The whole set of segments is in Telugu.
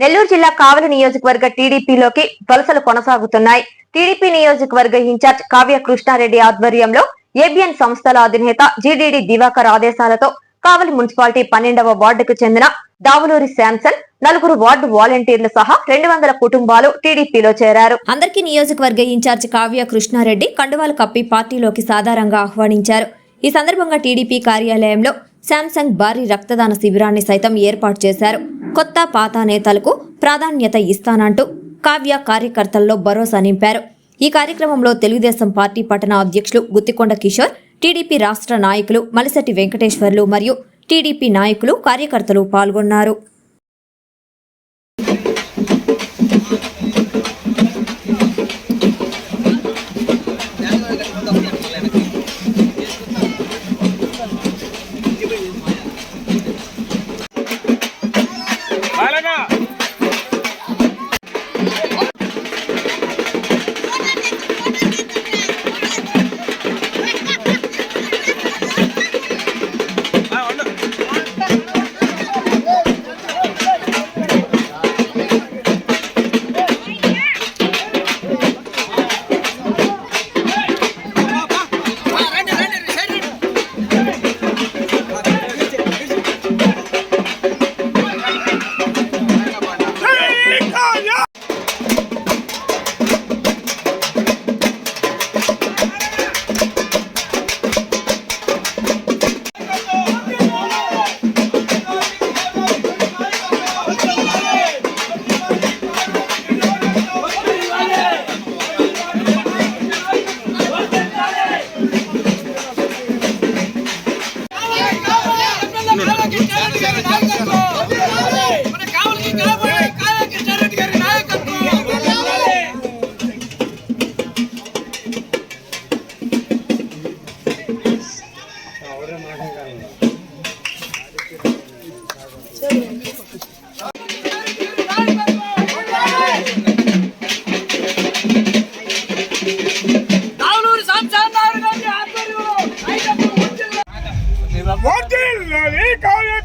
నెల్లూరు జిల్లా కావలి నియోజకవర్గ టీడీపీలోకి వలసలు కొనసాగుతున్నాయి. టీడీపీ నియోజకవర్గ ఇన్ఛార్జ్ కావ్య కృష్ణారెడ్డి ఆధ్వర్యంలో ఏబిఎన్ సంస్థల అధినేత జీడీడీ దివాకర్ ఆదేశాలతో కావలి మున్సిపాలిటీ పన్నెండవ వార్డుకు చెందిన దావులూరి శాంసన్ నలుగురు వార్డు వాలంటీర్లు సహా రెండు వందల కుటుంబాలు టీడీపీలో చేరారు. అందరికీ నియోజకవర్గ ఇన్ఛార్జ్ కావ్య కృష్ణారెడ్డి కండువాలు కప్పి పార్టీలోకి సాధారణంగా ఆహ్వానించారు. ఈ సందర్భంగా టీడీపీ కార్యాలయంలో శాంసంగ్ భారీ రక్తదాన శిబిరాన్ని సైతం ఏర్పాటు చేశారు. కొత్త పాత నేతలకు ప్రాధాన్యత ఇస్తానంటూ కావ్య కార్యకర్తల్లో భరోసా నింపారు. ఈ కార్యక్రమంలో తెలుగుదేశం పార్టీ పట్టణ అధ్యక్షులు గుత్తికొండ కిషోర్ టీడీపీ రాష్ట్ర నాయకులు మలిసటి వెంకటేశ్వర్లు మరియు టీడీపీ నాయకులు కార్యకర్తలు పాల్గొన్నారు.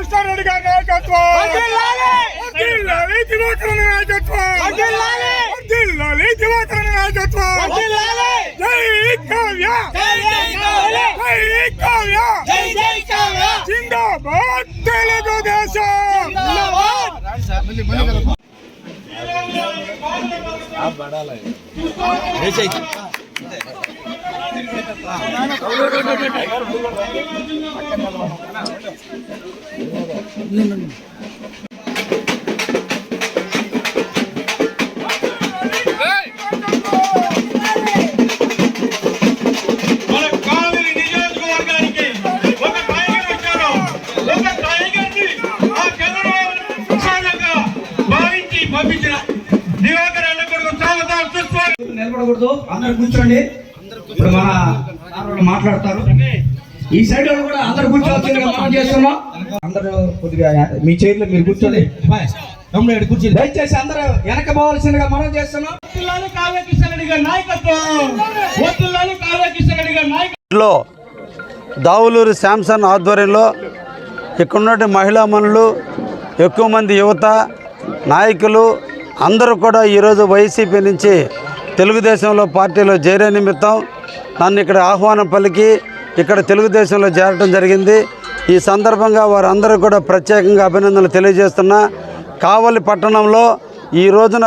కృష్ణారెడ్డి గారి నాయకత్వం వర్ధిల్లాలి. వర్ధిల్లాలి దివాకరన్ నాయకత్వం వర్ధిల్లాలి. వర్ధిల్లాలి దివాకరన్ నాయకత్వం వర్ధిల్లాలి. జై కావ్య జై జై కావ్య. జై కావ్య జై జై కావ్య. జిందాబాద్ తెలుగుదేశం జిందాబాద్. మన కావలి నిలబడకూడదు. అందరు కూర్చోండి. ఇప్పుడు మన మాట్లాడతారు. ఈ సైడ్ వాళ్ళు కూడా అందరు కూర్చోవచ్చుగా మనం చేస్తున్నాం. అందరూ కొద్దిగా మీ చైర్లో మీరు కూర్చోండి. కూర్చోండి దయచేసి అందరూ వెనక పోవాల్సిందిగా మనం చేస్తున్నాం. వత్తుల్లాలి కావ్య కిషన్ గారి నాయకత్వం. వత్తుల్లాలి కావ్య కిషన్ గారి నాయకత్వం. లో దావులూరి శాంసన్ ఆధ్వర్యంలో ఇక్కడున్నటువంటి మహిళా మనులు ఎక్కువ మంది యువత నాయకులు అందరూ కూడా ఈరోజు వైసీపీ నుంచి తెలుగుదేశంలో పార్టీలో చేరే నిమిత్తం నన్ను ఇక్కడ ఆహ్వానం పలికి ఇక్కడ తెలుగుదేశంలో చేరటం జరిగింది. ఈ సందర్భంగా వారందరూ కూడా ప్రత్యేకంగా అభినందనలు తెలియజేస్తున్నా. కావలి పట్టణంలో ఈ రోజున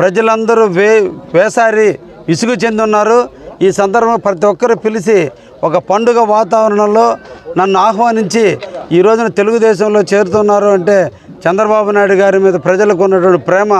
ప్రజలందరూ వే వేసారి విసుగు చెందున్నారు ఈ సందర్భంగా ప్రతి ఒక్కరు పిలిచి ఒక పండుగ వాతావరణంలో నన్ను ఆహ్వానించి ఈ రోజున తెలుగుదేశంలో చేరుతున్నారు అంటే చంద్రబాబు నాయుడు గారి మీద ప్రజలకు ఉన్నటువంటి ప్రేమ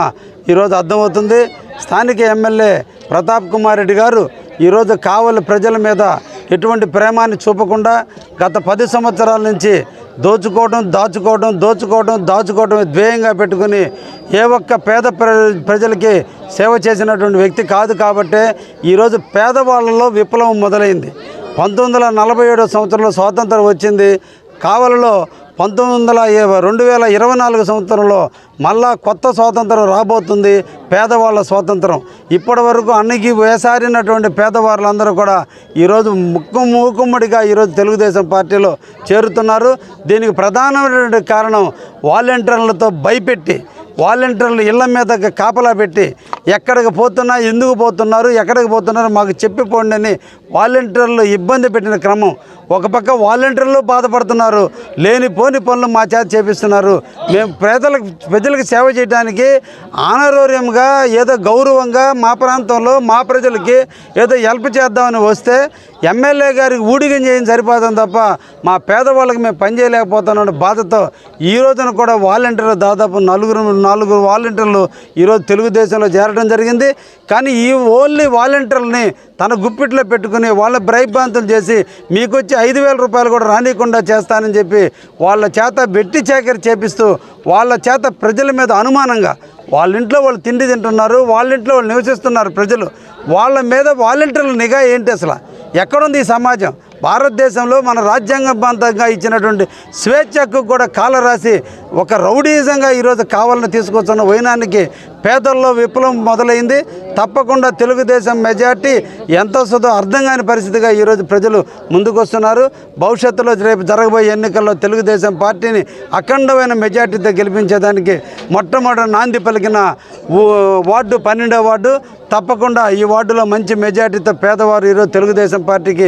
ఈరోజు అర్థమవుతుంది. స్థానిక ఎమ్మెల్యే ప్రతాప్ కుమార్ రెడ్డి గారు ఈరోజు కావలి ప్రజల మీద ఎటువంటి ప్రేమాన్ని చూపకుండా గత పది సంవత్సరాల నుంచి దోచుకోవడం దాచుకోవడం దోచుకోవడం దాచుకోవడం ధ్యేయంగా పెట్టుకుని ఏ ఒక్క పేద ప్ర- ప్రజలకి సేవ చేసినటువంటి వ్యక్తి కాదు కాబట్టే ఈరోజు పేదవాళ్ళలో విప్లవం మొదలైంది. పంతొమ్మిది వందల నలభై ఏడో సంవత్సరంలో స్వాతంత్రం వచ్చింది. కావలలో పంతొమ్మిది వందల ఇరవై- రెండు వేల ఇరవై నాలుగు సంవత్సరంలో మళ్ళా కొత్త స్వాతంత్రం రాబోతుంది పేదవాళ్ళ స్వాతంత్రం. ఇప్పటి వరకు అన్నికి వేసారినటువంటి పేదవాళ్ళందరూ కూడా ఈరోజు ముక్కు మూకుమ్మడిగా ఈరోజు తెలుగుదేశం పార్టీలో చేరుతున్నారు. దీనికి ప్రధానమైనటువంటి కారణం వాలంటీర్లతో భయపెట్టి వాలంటీర్లు ఇళ్ళ మీద కాపలా పెట్టి ఎక్కడికి పోతున్నా ఎందుకు పోతున్నారు ఎక్కడికి పోతున్నారు మాకు చెప్పిపోండి అని వాలంటీర్లు ఇబ్బంది పెట్టిన క్రమం. ఒక పక్క వాలంటీర్లు బాధపడుతున్నారు లేని పోని పనులు మా చేత చేపిస్తున్నారు. మేము పేదలకు ప్రజలకు సేవ చేయడానికి ఆనరోర్యంగా ఏదో గౌరవంగా మా ప్రాంతంలో మా ప్రజలకి ఏదో హెల్ప్ చేద్దామని వస్తే ఎమ్మెల్యే గారికి ఊడిగం చేయని సరిపోతాం తప్ప మా పేదవాళ్ళకి మేము పనిచేయలేకపోతున్నాం బాధతో ఈ రోజున కూడా వాలంటీర్లు దాదాపు నలుగురు నాలుగు వాలంటీర్లు ఈరోజు తెలుగుదేశంలో చేరడం జరిగింది. కానీ ఈ ఓన్లీ వాలంటీర్లని తన గుప్పిట్లో పెట్టుకుని వాళ్ళ భ్రైభ్రాంతులు చేసి మీకు వచ్చి ఐదు వేల రూపాయలు కూడా రానియకుండా చేస్తానని చెప్పి వాళ్ళ చేత బెట్టి చేకరి చేపిస్తూ వాళ్ళ చేత ప్రజల మీద అనుమానంగా వాళ్ళ ఇంట్లో వాళ్ళు తిండి తింటున్నారు వాళ్ళ ఇంట్లో వాళ్ళు నివసిస్తున్నారు ప్రజలు. వాళ్ళ మీద వాలంటీర్ల నిఘా ఏంటి అసలు? ఎక్కడుంది ఈ సమాజం? భారతదేశంలో మన రాజ్యాంగబద్ధంగా ఇచ్చినటువంటి స్వేచ్ఛకు కూడా కాల రాసి ఒక రౌడీజంగా ఈరోజు కావాలని తీసుకొస్తున్న వైనానికి పేదల్లో విప్లవం మొదలైంది. తప్పకుండా తెలుగుదేశం మెజార్టీ ఎంత వస్తుందో అర్థం కాని పరిస్థితిగా ఈరోజు ప్రజలు ముందుకొస్తున్నారు. భవిష్యత్తులో రేపు జరగబోయే ఎన్నికల్లో తెలుగుదేశం పార్టీని అఖండమైన మెజార్టీతో గెలిపించేదానికి మొట్టమొదటి నాంది పలికిన వార్డు పన్నెండో వార్డు. తప్పకుండా ఈ వార్డులో మంచి మెజార్టీతో పేదవారు ఈరోజు తెలుగుదేశం పార్టీకి